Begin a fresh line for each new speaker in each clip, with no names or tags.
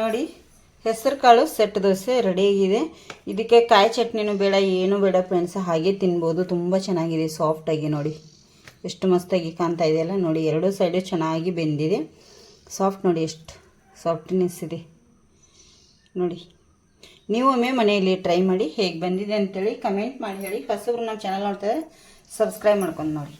ನೋಡಿ ಹೆಸರು ಕಾಳು ಸೆಟ್ ದೋಸೆ ರೆಡಿಯಾಗಿದೆ ಇದಕ್ಕೆ ಕಾಯಿ ಚಟ್ನಿನೂ ಬೇಡ, ಏನೂ ಬೇಡ ಫ್ರೆಂಡ್ಸ್ ಹಾಗೆ ತಿನ್ಬೋದು. ತುಂಬ ಚೆನ್ನಾಗಿದೆ ಸಾಫ್ಟಾಗಿ ನೋಡಿ. ಎಷ್ಟು ಮಸ್ತಾಗಿ ಕಾಣ್ತಾ ಇದೆಯಲ್ಲ ನೋಡಿ, ಎರಡೂ ಸೈಡು ಚೆನ್ನಾಗಿ ಬೆಂದಿದೆ. ಸಾಫ್ಟ್ ನೋಡಿ, ಎಷ್ಟು ಸಾಫ್ಟ್ನೆಸ್ ಇದೆ. ನೋಡಿ, ನೀವು ಒಮ್ಮೆ ಮನೆಯಲ್ಲಿ ಟ್ರೈ ಮಾಡಿ ಹೇಗೆ ಬಂದಿದೆ ಅಂತೇಳಿ ಕಮೆಂಟ್ ಮಾಡಿ ಹೇಳಿ. ಹೊಸಬ್ರು ನಮ್ಮ ಚಾನಲ್ ನೋಡ್ತಾರೆ ಸಬ್ಸ್ಕ್ರೈಬ್ ಮಾಡ್ಕೊಂಡು ನೋಡಿ.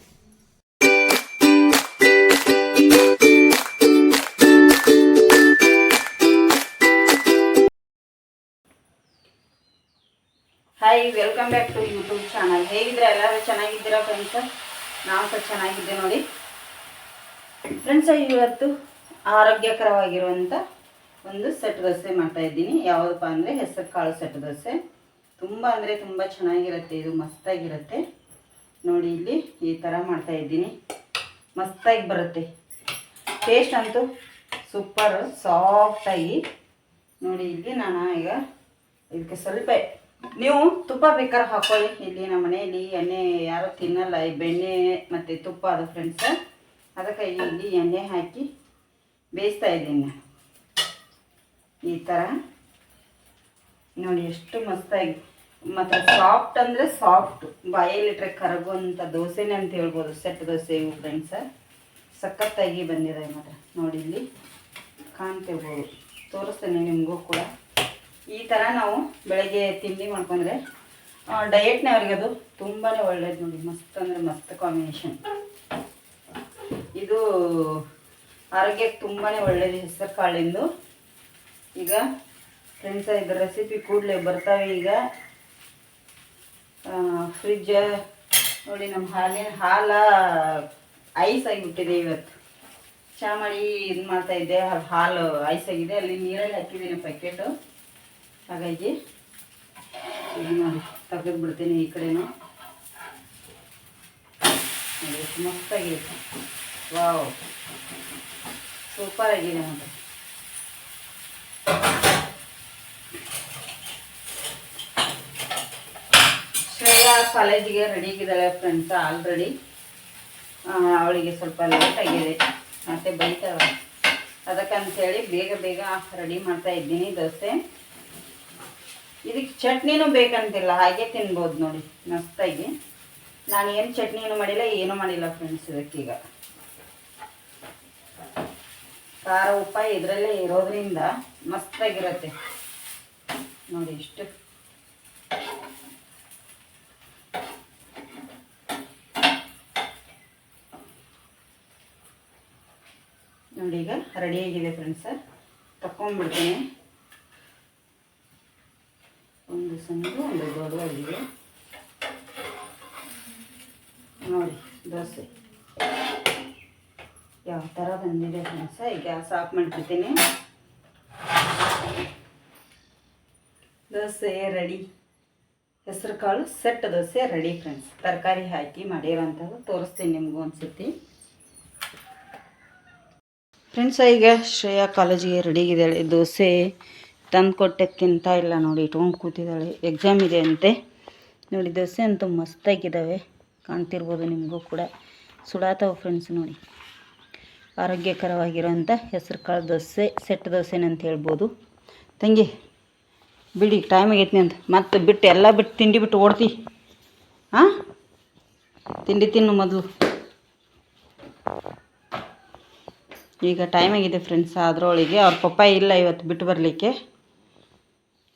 Hi welcome back to YouTube channel ಹೇಗಿದ್ರೆ ಎಲ್ಲರೂ ಚೆನ್ನಾಗಿದ್ದೀರಾ ಫ್ರೆಂಡ್ಸ್ ನಾವು ಸಹ ಚೆನ್ನಾಗಿದ್ದೆ ನೋಡಿ. ಫ್ರೆಂಡ್ಸ್ ಇವತ್ತು ಆರೋಗ್ಯಕರವಾಗಿರುವಂಥ ಒಂದು ಸೆಟ್ ದೋಸೆ ಮಾಡ್ತಾ ಇದ್ದೀನಿ. ಯಾವುದಪ್ಪ ಅಂದರೆ ಹೆಸರು ಕಾಳು ಸೆಟ್ ದೋಸೆ. ತುಂಬ ಅಂದರೆ ತುಂಬ ಚೆನ್ನಾಗಿರುತ್ತೆ. ಇದು ಮಸ್ತಾಗಿರುತ್ತೆ. ನೋಡಿ ಇಲ್ಲಿ ಈ ಥರ ಮಾಡ್ತಾ ಇದ್ದೀನಿ. ಮಸ್ತಾಗಿ ಬರುತ್ತೆ. ಟೇಸ್ಟ್ ಅಂತೂ ಸೂಪರ್ ಸಾಫ್ಟಾಗಿ ನೋಡಿ, ಇಲ್ಲಿ ನಾನು ಈಗ ಇದಕ್ಕೆ ಸ್ವಲ್ಪ ನೀವು ತುಪ್ಪ ಬೇಕಾದ್ರೆ ಹಾಕೊಳ್ಳಿ. ಇಲ್ಲಿ ನಮ್ಮ ಮನೆಯಲ್ಲಿ ಎಣ್ಣೆ ಯಾರು ತಿನ್ನಲ್ಲ. ಈ ಬೆಣ್ಣೆ ಮತ್ತು ತುಪ್ಪ ಅದು ಫ್ರೆಂಡ್ಸ್ ಅದಕ್ಕೆ ಇಲ್ಲಿ ಎಣ್ಣೆ ಹಾಕಿ ಬೇಯಿಸ್ತಾ ಇದ್ದೀನಿ ಈ ಥರ ನೋಡಿ ಎಷ್ಟು ಮಸ್ತಾಗಿ. ಮತ್ತು ಸಾಫ್ಟ್ ಅಂದರೆ ಸಾಫ್ಟ್ ಬಾಯಲ್ಲಿಟ್ರೆ ಕರಗುವಂಥ ದೋಸೆನೇ ಅಂತ ಹೇಳ್ಬೋದು. ಸೆಟ್ ದೋಸೆ ಇವು ಫ್ರೆಂಡ್ಸ ಸಖತ್ತಾಗಿ ಬಂದಿದೆ ಮಾತ್ರ. ನೋಡಿ ಇಲ್ಲಿ ಕಾಣ್ತೇವೆ ತೋರಿಸ್ತೇನೆ ನಿಮಗೂ ಕೂಡ. ಈ ಥರ ನಾವು ಬೆಳಗ್ಗೆ ತಿಂಡಿ ಮಾಡ್ಕೊಂಡ್ರೆ ಡಯಟ್ನವ್ರಿಗೆ ಅದು ತುಂಬಾ ಒಳ್ಳೇದು ನೋಡಿ, ಮಸ್ತ್ ಅಂದರೆ ಮಸ್ತ್ ಕಾಂಬಿನೇಷನ್ ಇದು ಆರೋಗ್ಯಕ್ಕೆ ತುಂಬಾ ಒಳ್ಳೇದು ಹೆಸರು ಕಾಳಿಂದು. ಈಗ ಫ್ರೆಂಡ್ಸ ಇದ್ರ ರೆಸಿಪಿ ಕೂಡಲೇ ಬರ್ತಾವೆ ಈಗ. ಫ್ರಿಜ್ಜ ನೋಡಿ ನಮ್ಮ ಹಾಲಿನ ಹಾಲ ಐಸ್ ಆಗಿಬಿಟ್ಟಿದೆ ಇವತ್ತು. ಚಾ ಮಾಡಿ ಇದು ಮಾಡ್ತಾ ಇದ್ದೆ ಹಾಲು ಐಸ್ ಆಗಿದೆ, ಅಲ್ಲಿ ನೀರಲ್ಲಿ ಹಾಕಿದ್ದೀನಿ ಪ್ಯಾಕೆಟು ಹಾಗಾಗಿ ಇದು ನೋಡಿ, ತೆಗೆದು ಬಿಡ್ತೀನಿ ಈ ಕಡೆನೂ. ನೋಡಿ ಮಸ್ತಾಗಿದೆ. ವಾವ್. ಸೂಪರ್ ಆಗಿದೆ ನೋಡಿ. ಶ್ರೇಯಾ ಕಾಲೇಜಿಗೆ ರೆಡಿ ಆಗಿದ್ದಾಳೆ ಫ್ರೆಂಡ್ಸ್ ಆಲ್ರೆಡಿ ಅವಳಿಗೆ ಸ್ವಲ್ಪ ಲೇಟ್ ಆಗಿದೆ. ಮತ್ತೆ ಬೈತಾಳೆ. ಅದಕ್ಕಂತೇಳಿ ಬೇಗ ಬೇಗ ರೆಡಿ ಮಾಡ್ತಾ ಇದ್ದೀನಿ ದೋಸೆ. ಇದಕ್ಕೆ ಚಟ್ನಿನೂ ಬೇಕಂತಿಲ್ಲ, ಹಾಗೆ ತಿನ್ಬೋದು ನೋಡಿ, ಮಸ್ತಾಗಿ. ನಾನು ಏನು ಚಟ್ನಿನೂ ಮಾಡಿಲ್ಲ, ಏನೂ ಮಾಡಿಲ್ಲ ಫ್ರೆಂಡ್ಸ್ ಇದಕ್ಕೀಗ ಖಾರ, ಉಪ್ಪ ಇದರಲ್ಲೇ ಇರೋದ್ರಿಂದ ಮಸ್ತಾಗಿರುತ್ತೆ. ನೋಡಿ ಇಷ್ಟು. ನೋಡಿ ಈಗ ರೆಡಿಯಾಗಿದೆ ಫ್ರೆಂಡ್ಸ ತಕೊಂಡ್ಬಿಡ್ತೀನಿ ಸಣ್ಣದು ಒಂದು ದೊಡ್ಡದಾಗಿದೆ ನೋಡಿ, ದೋಸೆ. ಯಾವ ಥರ ಬಂದಿದೆ ಫ್ರೆಂಡ್ಸ, ಈಗ ಗ್ಯಾಸ್ ಆಫ್ ಮಾಡಿಬಿಡ್ತೀನಿ. ದೋಸೆ ರೆಡಿ. ಹೆಸರು ಕಾಳು, ಸೆಟ್ ದೋಸೆ ರೆಡಿ ಫ್ರೆಂಡ್ಸ್. ತರಕಾರಿ ಹಾಕಿ ಮಾಡಿರೋಂಥದ್ದು ತೋರಿಸ್ತೀನಿ ನಿಮಗೂ ಒಂದ್ಸತಿ ಫ್ರೆಂಡ್ಸ್, ಈಗ ಶ್ರೇಯಾ ಕಾಲೇಜಿಗೆ ರೆಡಿಗಿದ್ದಾಳೆ ದೋಸೆ. ತಂದು ಕೊಟ್ಟಕ್ಕಿಂತ ಇಲ್ಲ ನೋಡಿ, ಇಟ್ಕೊಂಡು ಕೂತಿದ್ದಾಳೆ. ಎಕ್ಸಾಮ್ ಇದೆ ಅಂತೆ. ನೋಡಿ, ದೋಸೆ ಅಂತೂ ಮಸ್ತಾಗಿದ್ದಾವೆ. ಕಾಣ್ತಿರ್ಬೋದು ನಿಮಗೂ ಕೂಡ. ಸುಡಾತಾವ ಫ್ರೆಂಡ್ಸ್ ನೋಡಿ. ಆರೋಗ್ಯಕರವಾಗಿರೋಂಥ ಹೆಸರು ಕಾಳು ದೋಸೆ ಸೆಟ್ ದೋಸೆನ ಅಂತ ಹೇಳ್ಬೋದು. ತಂಗಿ, ಬಿಡಿ ಟೈಮ್ ಆಗೈತಿ ಅಂತ. ಮತ್ತೆ ಬಿಟ್ಟು ಎಲ್ಲ ಬಿಟ್ಟು ತಿಂಡಿ ಬಿಟ್ಟು ಓಡ್ತಿ. ಹಾಂ ತಿಂಡಿ ತಿನ್ನು ಮೊದಲು. ಈಗ ಟೈಮ್ ಆಗಿದೆ ಫ್ರೆಂಡ್ಸ್ ಅದರೊಳಗೆ ಅವ್ರ ಪಪ್ಪ ಇಲ್ಲ ಇವತ್ತು ಬಿಟ್ಟು ಬರಲಿಕ್ಕೆ.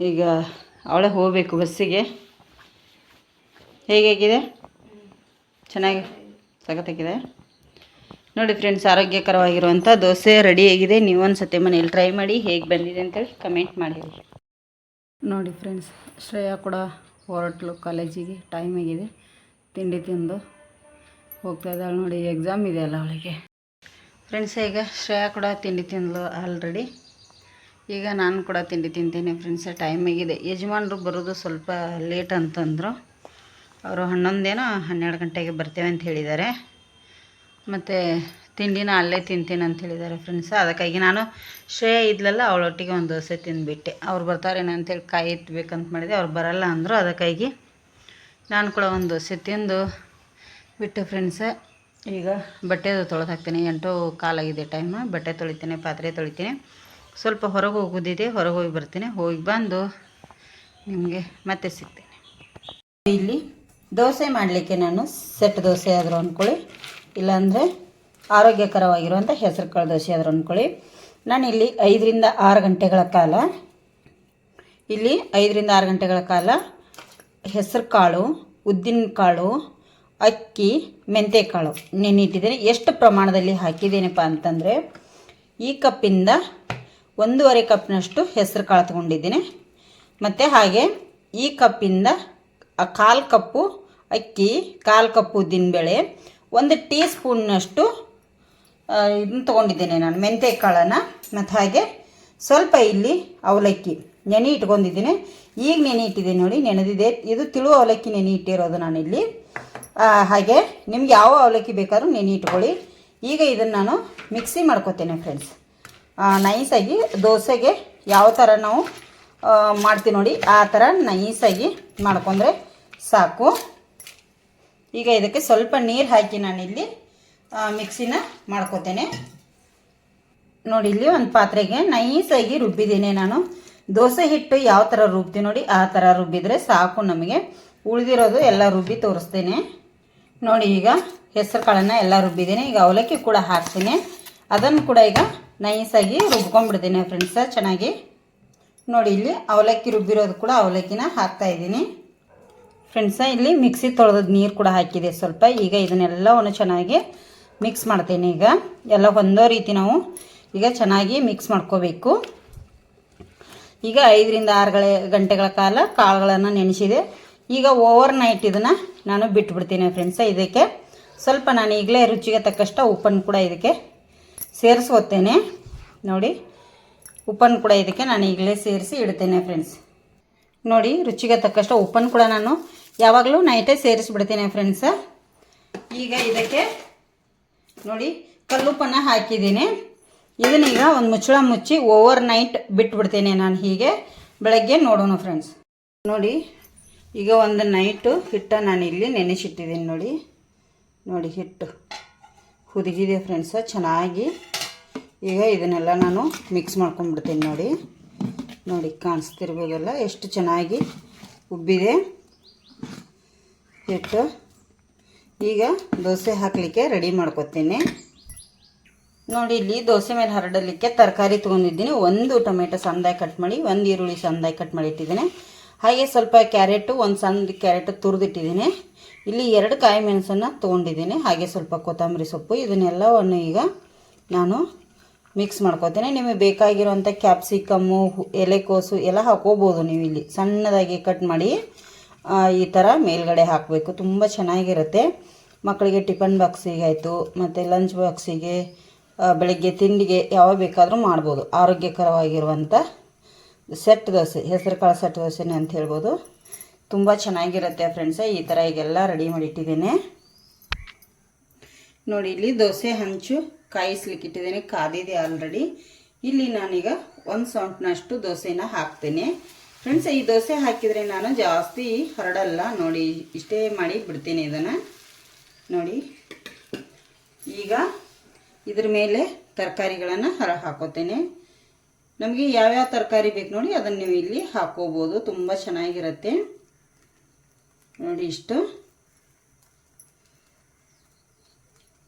ಈಗ ಅವಳೇ ಹೋಗಬೇಕು ಬಸ್ಸಿಗೆ. ಹೇಗಾಗಿದೆ ಚೆನ್ನಾಗಿ ಸಖತ್ತಾಗಿದೆ. ನೋಡಿ ಫ್ರೆಂಡ್ಸ್ ಆರೋಗ್ಯಕರವಾಗಿರುವಂಥ ದೋಸೆ ರೆಡಿಯಾಗಿದೆ ನೀವು ಒಂದು ಸತಿ ಮನೇಲಿ ಟ್ರೈ ಮಾಡಿ ಹೇಗೆ ಬಂದಿದೆ ಅಂತೇಳಿ ಕಮೆಂಟ್ ಮಾಡಿ ನೋಡಿ ಫ್ರೆಂಡ್ಸ್ ಶ್ರೇಯಾ ಕೂಡ ಹೊರಟ್ಲು ಕಾಲೇಜಿಗೆ. ಟೈಮ್ ಆಗಿದೆ. ತಿಂಡಿ ತಿಂದು ಹೋಗ್ತಾ ಇದ್ದಾಳೆ ನೋಡಿ ಎಕ್ಸಾಮ್ ಇದೆ ಅಲ್ಲ ಅವಳಿಗೆ. ಫ್ರೆಂಡ್ಸ್ ಈಗ ಶ್ರೇಯಾ ಕೂಡ ತಿಂಡಿ ತಿಂದಳು ಆಲ್ರೆಡಿ ಈಗ ನಾನು ಕೂಡ ತಿಂಡಿ ತಿಂತೀನಿ ಫ್ರೆಂಡ್ಸ್ ಟೈಮ್ ಆಗಿದೆ. ಯಜಮಾನ್ರು ಬರೋದು ಸ್ವಲ್ಪ ಲೇಟ್ ಅಂತಂದರು. ಅವರು ಹನ್ನೊಂದೇನೋ ಹನ್ನೆರಡು ಗಂಟೆಗೆ ಬರ್ತೇವೆ ಅಂತ ಹೇಳಿದ್ದಾರೆ. ಮತ್ತು ತಿಂಡಿನ ಅಲ್ಲೇ ತಿಂತೀನಿ ಅಂತ ಹೇಳಿದ್ದಾರೆ ಫ್ರೆಂಡ್ಸ್ ಅದಕ್ಕಾಗಿ ನಾನು ಶ್ರೇಯ ಇದ್ಲಲ್ಲ, ಅವಳೊಟ್ಟಿಗೆ ಒಂದು ದೋಸೆ ತಿಂದುಬಿಟ್ಟೆ. ಅವ್ರು ಬರ್ತಾರೇನೋ ಅಂತೇಳಿ ಕಾಯಿ ಎತ್ತಬೇಕಂತ ಮಾಡಿದೆ. ಅವ್ರು ಬರಲ್ಲ ಅಂದರು. ಅದಕ್ಕಾಗಿ ನಾನು ಕೂಡ ಒಂದು ದೋಸೆ ತಿಂದು ಬಿಟ್ಟು ಫ್ರೆಂಡ್ಸ ಈಗ ಬಟ್ಟೆ ತೊಳೆದು ಹಾಕ್ತೀನಿ. ಎಂಟು ಕಾಲಾಗಿದೆ ಟೈಮ್ ಬಟ್ಟೆ ತೊಳಿತೀನಿ, ಪಾತ್ರೆ ತೊಳಿತೀನಿ. ಸ್ವಲ್ಪ ಹೊರಗೆ ಹೋಗೋದಿದೆ, ಹೊರಗೆ ಹೋಗಿ ಬರ್ತೀನಿ. ಹೋಗಿ ಬಂದು ನಿಮಗೆ ಮತ್ತೆ ಸಿಗ್ತೀನಿ. ಇಲ್ಲಿ ದೋಸೆ ಮಾಡಲಿಕ್ಕೆ ನಾನು ಸೆಟ್ ದೋಸೆ ಆದರೂ ಅಂದ್ಕೊಳ್ಳಿ ಇಲ್ಲಾಂದರೆ ಆರೋಗ್ಯಕರವಾಗಿರುವಂಥ ಹೆಸರು ಕಾಳು ದೋಸೆ ಆದರೂ ಅಂದ್ಕೊಳ್ಳಿ ನಾನು ಇಲ್ಲಿ ಐದರಿಂದ ಆರು ಗಂಟೆಗಳ ಕಾಲ, ಇಲ್ಲಿ ಐದರಿಂದ ಆರು ಗಂಟೆಗಳ ಕಾಲ ಹೆಸರು ಕಾಳು ಉದ್ದಿನ ಕಾಳು ಅಕ್ಕಿ ಮೆಂತ್ಯಕಾಳು ನೆನಿಟ್ಟಿದ್ದೇನೆ ಎಷ್ಟು ಪ್ರಮಾಣದಲ್ಲಿ ಹಾಕಿದ್ದೇನಪ್ಪ ಅಂತಂದರೆ, ಈ ಕಪ್ಪಿಂದ ಒಂದೂವರೆ ಕಪ್ನಷ್ಟು ಹೆಸರು ಕಾಳು ತಗೊಂಡಿದ್ದೀನಿ ಮತ್ತು ಹಾಗೆ ಈ ಕಪ್ಪಿಂದ ಕಾಲು ಕಪ್ಪು, ಅಕ್ಕಿ, ಕಾಲು ಕಪ್ಪು ಉದ್ದಿನಬೇಳೆ, ಒಂದು ಟೀ ಸ್ಪೂನ್ನಷ್ಟು ಇದನ್ನ ತೊಗೊಂಡಿದ್ದೇನೆ ನಾನು, ಮೆಂತ್ಯ ಕಾಳನ್ನು. ಮತ್ತು ಹಾಗೆ ಸ್ವಲ್ಪ ಇಲ್ಲಿ ಅವಲಕ್ಕಿ, ನೆನೆ ಇಟ್ಕೊಂಡಿದ್ದೀನಿ. ಈಗ ನೆನೆ ಇಟ್ಟಿದ್ದೀನಿ ನೋಡಿ, ನೆನೆದಿದೆ. ಇದು ತಿಳು ಅವಲಕ್ಕಿ ನೆನೆ ಇಟ್ಟಿರೋದು ನಾನಿಲ್ಲಿ. ಹಾಗೆ ನಿಮ್ಗೆ ಯಾವ ಅವಲಕ್ಕಿ ಬೇಕಾದ್ರೂ ನೆನೆ ಇಟ್ಕೊಳ್ಳಿ. ಈಗ ಇದನ್ನು ನಾನು ಮಿಕ್ಸಿ ಮಾಡ್ಕೊತೇನೆ ಫ್ರೆಂಡ್ಸ್ ನೈಸಾಗಿ ದೋಸೆಗೆ ಯಾವ ಥರ ನಾವು ಮಾಡ್ತೀವಿ ನೋಡಿ, ಆ ಥರ ನೈಸಾಗಿ ಮಾಡ್ಕೊಂಡ್ರೆ ಸಾಕು. ಈಗ ಇದಕ್ಕೆ ಸ್ವಲ್ಪ ನೀರು ಹಾಕಿ ನಾನಿಲ್ಲಿ ಮಿಕ್ಸಿನ ಮಾಡ್ಕೊತೇನೆ. ನೋಡಿ, ಇಲ್ಲಿ ಒಂದು ಪಾತ್ರೆಗೆ ನೈಸಾಗಿ ರುಬ್ಬಿದ್ದೀನಿ ನಾನು. ದೋಸೆ ಹಿಟ್ಟು ಯಾವ ಥರ ರುಬ್ತೀವಿ ನೋಡಿ, ಆ ಥರ ರುಬ್ಬಿದರೆ ಸಾಕು ನಮಗೆ. ಉಳಿದಿರೋದು ಎಲ್ಲ ರುಬ್ಬಿ ತೋರಿಸ್ತೇನೆ. ನೋಡಿ, ಈಗ ಹೆಸರು ಕಾಳನ್ನು ಎಲ್ಲ ರುಬ್ಬಿದ್ದೀನಿ. ಈಗ ಅವಲಕ್ಕಿ ಕೂಡ ಹಾಕ್ತೀನಿ. ಅದನ್ನು ಕೂಡ ಈಗ ನೈಸಾಗಿ ರುಬ್ಕೊಂಡ್ಬಿಡ್ತೀನಿ ಫ್ರೆಂಡ್ಸ ಚೆನ್ನಾಗಿ. ನೋಡಿ, ಇಲ್ಲಿ ಅವಲಕ್ಕಿ ರುಬ್ಬಿರೋದು ಕೂಡ ಅವಲಕ್ಕಿನ ಹಾಕ್ತಾ ಇದ್ದೀನಿ. ಫ್ರೆಂಡ್ಸ ಇಲ್ಲಿ ಮಿಕ್ಸಿ ತೊಳೆದ ನೀರು ಕೂಡ ಹಾಕಿದೆ ಸ್ವಲ್ಪ. ಈಗ ಇದನ್ನೆಲ್ಲವನ್ನು ಚೆನ್ನಾಗಿ ಮಿಕ್ಸ್ ಮಾಡ್ತೀನಿ ಈಗ. ಎಲ್ಲ ಹೊಂದೋ ರೀತಿ ನಾವು ಈಗ ಚೆನ್ನಾಗಿ ಮಿಕ್ಸ್ ಮಾಡ್ಕೋಬೇಕು. ಈಗ ಐದರಿಂದ ಆರು ಗಳೆ, ಗಂಟೆಗಳ ಕಾಲ ಕಾಳುಗಳನ್ನು ನೆನೆಸಿದೆ. ಈಗ ಓವರ್ ನೈಟ್ ಇದನ್ನು ನಾನು ಬಿಟ್ಬಿಡ್ತೀನಿ ಫ್ರೆಂಡ್ಸ ಇದಕ್ಕೆ. ಸ್ವಲ್ಪ ನಾನು ಈಗಲೇ ರುಚಿಗೆ ತಕ್ಕಷ್ಟು ಉಪ್ಪನ್ನು ಕೂಡ ಇದಕ್ಕೆ ಸೇರಿಸ್ಕೊತೇನೆ ನೋಡಿ, ಉಪ್ಪನ್ನು ಕೂಡ ಇದಕ್ಕೆ ನಾನು ಈಗಲೇ ಸೇರಿಸಿ ಇಡ್ತೇನೆ ಫ್ರೆಂಡ್ಸ್ ನೋಡಿ, ರುಚಿಗೆ ತಕ್ಕಷ್ಟು ಉಪ್ಪನ್ನು ಕೂಡ ನಾನು ಯಾವಾಗಲೂ ನೈಟೇ ಸೇರಿಸ್ಬಿಡ್ತೀನಿ ಫ್ರೆಂಡ್ಸ ಈಗ ಇದಕ್ಕೆ ನೋಡಿ, ಕಲ್ಲುಪ್ಪನ್ನು ಹಾಕಿದ್ದೀನಿ. ಇದನ್ನೀಗ ಒಂದು ಮುಚ್ಚಳ ಮುಚ್ಚಿ ಓವರ್ ನೈಟ್ ಬಿಟ್ಬಿಡ್ತೇನೆ ನಾನು ಹೀಗೆ. ಬೆಳಗ್ಗೆ ನೋಡೋಣ ಫ್ರೆಂಡ್ಸ್ ನೋಡಿ, ಈಗ ಒಂದು ನೈಟು ಹಿಟ್ಟ ನಾನು ಇಲ್ಲಿ ನೆನೆಸಿಟ್ಟಿದ್ದೀನಿ ನೋಡಿ. ನೋಡಿ, ಹಿಟ್ಟು ಹುದುಗಿದೆ ಫ್ರೆಂಡ್ಸ ಚೆನ್ನಾಗಿ ಈಗ ಇದನ್ನೆಲ್ಲ ನಾನು ಮಿಕ್ಸ್ ಮಾಡ್ಕೊಂಡ್ಬಿಡ್ತೀನಿ ನೋಡಿ. ನೋಡಿ, ಕಾಣಿಸ್ತಿರ್ಬೋದಲ್ಲ? ಎಷ್ಟು ಚೆನ್ನಾಗಿ ಉಬ್ಬಿದೆ. ಹಿಟ್ಟು ಈಗ ದೋಸೆ ಹಾಕಲಿಕ್ಕೆ ರೆಡಿ ಮಾಡ್ಕೊತೀನಿ. ನೋಡಿ, ಇಲ್ಲಿ ದೋಸೆ ಮೇಲೆ ಹರಡಲಿಕ್ಕೆ ತರಕಾರಿ ತೊಗೊಂಡಿದ್ದೀನಿ. ಒಂದು ಟೊಮೆಟೊ ಸಣ್ಣದಾಗಿ ಕಟ್ ಮಾಡಿ, ಒಂದು ಈರುಳ್ಳಿ ಸಣ್ಣದಾಗಿ ಕಟ್ ಮಾಡಿ ಇಟ್ಟಿದ್ದೀನಿ. ಹಾಗೆ ಸ್ವಲ್ಪ ಕ್ಯಾರೆಟು ಒಂದು ಸಣ್ಣ ಕ್ಯಾರೆಟ್ ತುರಿದಿಟ್ಟಿದ್ದೀನಿ. ಇಲ್ಲಿ ಎರಡು ಕಾಯಿ ಮೆಣಸನ್ನು ತೊಗೊಂಡಿದ್ದೀನಿ. ಹಾಗೆ ಸ್ವಲ್ಪ ಕೊತ್ತಂಬರಿ ಸೊಪ್ಪು. ಇದನ್ನೆಲ್ಲವನ್ನು ಈಗ ನಾನು ಮಿಕ್ಸ್ ಮಾಡ್ಕೊತೀನಿ ನಿಮಗೆ ಬೇಕಾಗಿರುವಂಥ ಕ್ಯಾಪ್ಸಿಕಮ್ಮು ಎಲೆಕೋಸು ಎಲ್ಲ ಹಾಕೋಬೋದು ನೀವು ಇಲ್ಲಿ. ಸಣ್ಣದಾಗಿ ಕಟ್ ಮಾಡಿ ಈ ಥರ ಮೇಲ್ಗಡೆ ಹಾಕಬೇಕು. ತುಂಬ ಚೆನ್ನಾಗಿರುತ್ತೆ. ಮಕ್ಕಳಿಗೆ ಟಿಫನ್ ಬಾಕ್ಸಿಗೆ ಆಯಿತು. ಮತ್ತು ಲಂಚ್ ಬಾಕ್ಸಿಗೆ ಬೆಳಗ್ಗೆ ತಿಂಡಿಗೆ ಯಾವ ಬೇಕಾದರೂ ಮಾಡ್ಬೋದು. ಆರೋಗ್ಯಕರವಾಗಿರುವಂಥ ಸೆಟ್ ದೋಸೆ ಹೆಸರು ಕಾಳು ಸೆಟ್ ದೋಸೆನೇ ಅಂತ ಹೇಳ್ಬೋದು. ತುಂಬ ಚೆನ್ನಾಗಿರುತ್ತೆ ಫ್ರೆಂಡ್ಸ್ ಈ ಥರ ಈಗೆಲ್ಲ ರೆಡಿ ಮಾಡಿ ಇಟ್ಟಿದ್ದೇನೆ ನೋಡಿ, ಇಲ್ಲಿ ದೋಸೆ ಹಂಚು. ಕಾಯಿಸ್ಲಿಕ್ಕೆ ಇಟ್ಟಿದ್ದೇನೆ, ಕಾದಿದೆ ಆಲ್ರೆಡಿ ಇಲ್ಲಿ ನಾನೀಗ ಒಂದು ಸೌಂಟ್ನಷ್ಟು ದೋಸೆನ ಹಾಕ್ತೇನೆ. ಫ್ರೆಂಡ್ಸ್, ಈ ದೋಸೆ ಹಾಕಿದರೆ ನಾನು ಜಾಸ್ತಿ ಹರಡಲ್ಲ. ನೋಡಿ, ಇಷ್ಟೇ ಮಾಡಿ ಬಿಡ್ತೀನಿ ಇದನ್ನು. ನೋಡಿ, ಈಗ ಇದ್ರ ಮೇಲೆ ತರಕಾರಿಗಳನ್ನು ಹರ ಹಾಕೋತೇನೆ. ನಮಗೆ ಯಾವ್ಯಾವ ತರಕಾರಿ ಬೇಕು ನೋಡಿ, ಅದನ್ನು ನೀವು ಇಲ್ಲಿ ಹಾಕೋಬೋದು. ತುಂಬ ಚೆನ್ನಾಗಿರುತ್ತೆ. ನೋಡಿ ಇಷ್ಟು.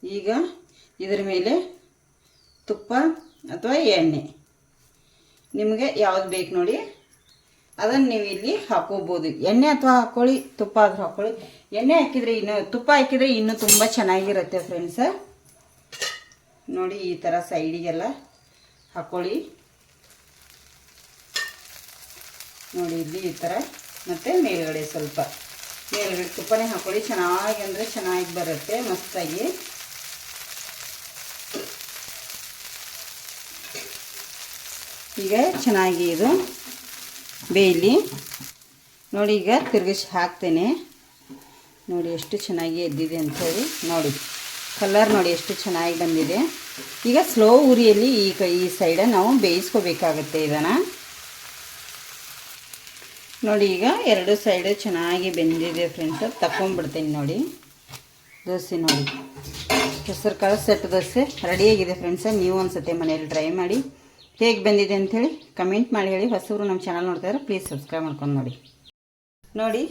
ಈಗ ಇದರ ಮೇಲೆ ತುಪ್ಪ ಅಥವಾ ಎಣ್ಣೆ. ನಿಮಗೆ ಯಾವ್ದು ಬೇಕು ನೋಡಿ. ಅದನ್ನು ನೀವು ಇಲ್ಲಿ ಹಾಕೋಬೋದು. ಎಣ್ಣೆ ಅಥವಾ ಹಾಕ್ಕೊಳ್ಳಿ ತುಪ್ಪ ಆದರೂ ಹಾಕ್ಕೊಳ್ಳಿ ಎಣ್ಣೆ ಹಾಕಿದರೆ ಇನ್ನೂ, ತುಪ್ಪ ಹಾಕಿದರೆ ಇನ್ನೂ ತುಂಬ ಚೆನ್ನಾಗಿರುತ್ತೆ ಫ್ರೆಂಡ್ಸ ನೋಡಿ ಈ ಥರ ಸೈಡಿಗೆಲ್ಲ ಹಾಕ್ಕೊಳ್ಳಿ ನೋಡಿ ಇಲ್ಲಿ ಈ ಥರ ಮತ್ತು ಮೇಲುಗಡೆ ಸ್ವಲ್ಪ. ಮೇಲುಗಡೆ ತುಪ್ಪನೇ ಹಾಕೊಳ್ಳಿ. ಚೆನ್ನಾಗಿ ಅಂದರೆ ಚೆನ್ನಾಗಿ ಬರುತ್ತೆ, ಮಸ್ತಾಗಿ. ಈಗ ಚೆನ್ನಾಗಿ ಇದು ಬೇಯಲಿ. ನೋಡಿ ಈಗ ತಿರುಗಿಸಿ ಹಾಕ್ತೇನೆ. ನೋಡಿ ಎಷ್ಟು ಚೆನ್ನಾಗಿ ಎದ್ದಿದೆ ಅಂಥೇಳಿ ನೋಡಿ. ಕಲರ್ ನೋಡಿ ಎಷ್ಟು ಚೆನ್ನಾಗಿ ಬಂದಿದೆ. ಈಗ ಸ್ಲೋ ಉರಿಯಲ್ಲಿ ಈ ಕ, ಈ ಸೈಡ ನಾವು ಬೇಯಿಸ್ಕೋಬೇಕಾಗತ್ತೆ ಇದನ್ನು. ನೋಡಿ ಈಗ ಎರಡು ಸೈಡು ಚೆನ್ನಾಗಿ ಬೆಂದಿದೆ ಫ್ರೆಂಡ್ಸ್ ತಗೊಂಡ್ಬಿಡ್ತೀನಿ ನೋಡಿ. ದೋಸೆ ನೋಡಿ. ಹೆಸರು ಕಾಳು ಸೆಟ್ ದೋಸೆ ರೆಡಿಯಾಗಿದೆ ಫ್ರೆಂಡ್ಸ ನೀವು ಒಂದು ಸತಿ ಮನೇಲಿ ಟ್ರೈ ಮಾಡಿ. ಹೇಗೆ ಬಂದಿದೆ ಅಂಥೇಳಿ ಕಮೆಂಟ್ ಮಾಡಿ ಹೇಳಿ. ಹೊಸಬ್ರು ನಮ್ಮ ಚಾನಲ್ ನೋಡ್ತಾ ಇದ್ರೆ ಪ್ಲೀಸ್ ಸಬ್ಸ್ಕ್ರೈಬ್ ಮಾಡ್ಕೊಂಡು ನೋಡಿ. ನೋಡಿ,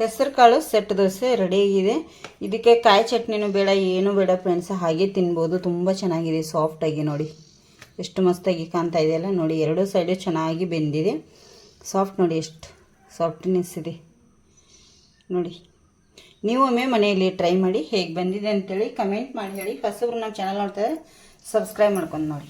ಹೆಸರು ಕಾಳು ಸೆಟ್ ದೋಸೆ ರೆಡಿ ಆಗಿದೆ. ಇದಕ್ಕೆ ಕಾಯಿ ಚಟ್ನಿನೂ ಬೇಡ, ಏನೂ ಬೇಡ ಫ್ರೆಂಡ್ಸ್ ಹಾಗೆ ತಿನ್ಬೋದು. ತುಂಬ ಚೆನ್ನಾಗಿದೆ ಸಾಫ್ಟಾಗಿ ನೋಡಿ. ಎಷ್ಟು ಮಸ್ತಾಗಿ ಕಾಣ್ತಾ ಇದೆಯಲ್ಲ ನೋಡಿ, ಎರಡೂ ಸೈಡು ಚೆನ್ನಾಗಿ ಬೆಂದಿದೆ. ಸಾಫ್ಟ್ ನೋಡಿ, ಎಷ್ಟು ಸಾಫ್ಟ್ನೆಸ್ ಇದೆ. ನೋಡಿ, ನೀವು ಒಮ್ಮೆ ಮನೆಯಲ್ಲಿ ಟ್ರೈ ಮಾಡಿ ಹೇಗೆ ಬಂದಿದೆ ಅಂತೇಳಿ ಕಮೆಂಟ್ ಮಾಡಿ ಹೇಳಿ. ಹೊಸಬ್ರು ನಮ್ಮ ಚಾನಲ್ ನೋಡ್ತಾರೆ ಸಬ್ಸ್ಕ್ರೈಬ್ ಮಾಡ್ಕೊಂಡು ನೋಡಿ.